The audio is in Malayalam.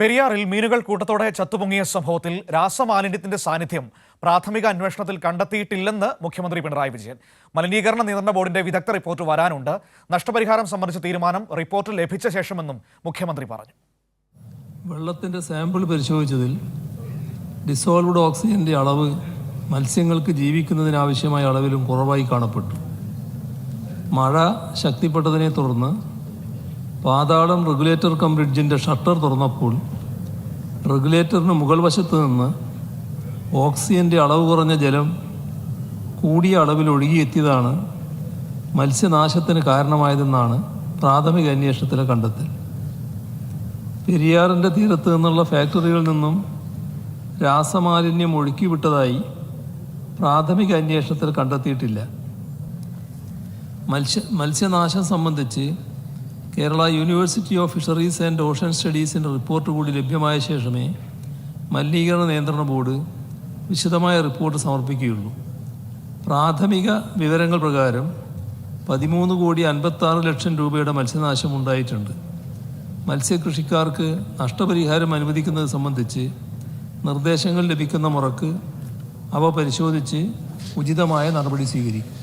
പെരിയാറിൽ മീനുകൾ കൂട്ടത്തോടെ ചത്തുപൊങ്ങിയ സംഭവത്തിൽ രാസമാലിന്യത്തിന്റെ സാന്നിധ്യം പ്രാഥമിക അന്വേഷണത്തിൽ കണ്ടെത്തിയിട്ടില്ലെന്ന് മുഖ്യമന്ത്രി പിണറായി വിജയൻ. മലിനീകരണ നിയന്ത്രണ ബോർഡിന്റെ വിദഗ്ധ റിപ്പോർട്ട് വരാനുണ്ട്. നഷ്ടപരിഹാരം സംബന്ധിച്ച തീരുമാനം റിപ്പോർട്ട് ലഭിച്ച ശേഷമെന്നും മുഖ്യമന്ത്രി പറഞ്ഞു. വെള്ളത്തിന്റെ സാമ്പിൾ പരിശോധിച്ചതിൽ ഡിസോൾവ്ഡ് ഓക്സിജന്റെ അളവ് മത്സ്യങ്ങൾക്ക് ജീവിക്കുന്നതിനാവശ്യമായ അളവിലും കുറവായി കാണപ്പെട്ടു. മഴ ശക്തിപ്പെട്ടതിനെ തുടർന്ന് പാതാളം റെഗുലേറ്റർ കം ബ്രിഡ്ജിന്റെ ഷട്ടർ തുറന്നപ്പോൾ റെഗുലേറ്ററിന് മുകൾ വശത്ത് നിന്ന് ഓക്സിജന്റെ അളവ് കുറഞ്ഞ ജലം കൂടിയ അളവിൽ ഒഴുകിയെത്തിയതാണ് മത്സ്യനാശത്തിന് കാരണമായതെന്നാണ് പ്രാഥമിക അന്വേഷണത്തിലെ കണ്ടെത്തൽ. പെരിയാറിന്റെ തീരത്ത് നിന്നുള്ള ഫാക്ടറികളിൽ നിന്നും രാസമാലിന്യം ഒഴുക്കിവിട്ടതായി പ്രാഥമിക അന്വേഷണത്തിൽ കണ്ടെത്തിയിട്ടില്ല. മത്സ്യ മത്സ്യനാശം സംബന്ധിച്ച് Kerala university of fisheries and ocean സ്റ്റഡീസിന്റെ report കൂടി ലഭ്യമായ ശേഷമേ മലിനീകരണ നിയന്ത്രണ ബോർഡ് വിശദമായ റിപ്പോർട്ട് സമർപ്പിക്കുകയുള്ളൂ. പ്രാഥമിക വിവരങ്ങൾ പ്രകാരം പതിമൂന്ന് കോടി അൻപത്താറ് ലക്ഷം രൂപയുടെ മത്സ്യനാശം ഉണ്ടായിട്ടുണ്ട്. മത്സ്യകൃഷിക്കാർക്ക് നഷ്ടപരിഹാരം അനുവദിക്കുന്നത് സംബന്ധിച്ച് നിർദ്ദേശങ്ങൾ ലഭിക്കുന്ന മുറക്ക് അവ പരിശോധിച്ച് ഉചിതമായ നടപടി സ്വീകരിക്കും.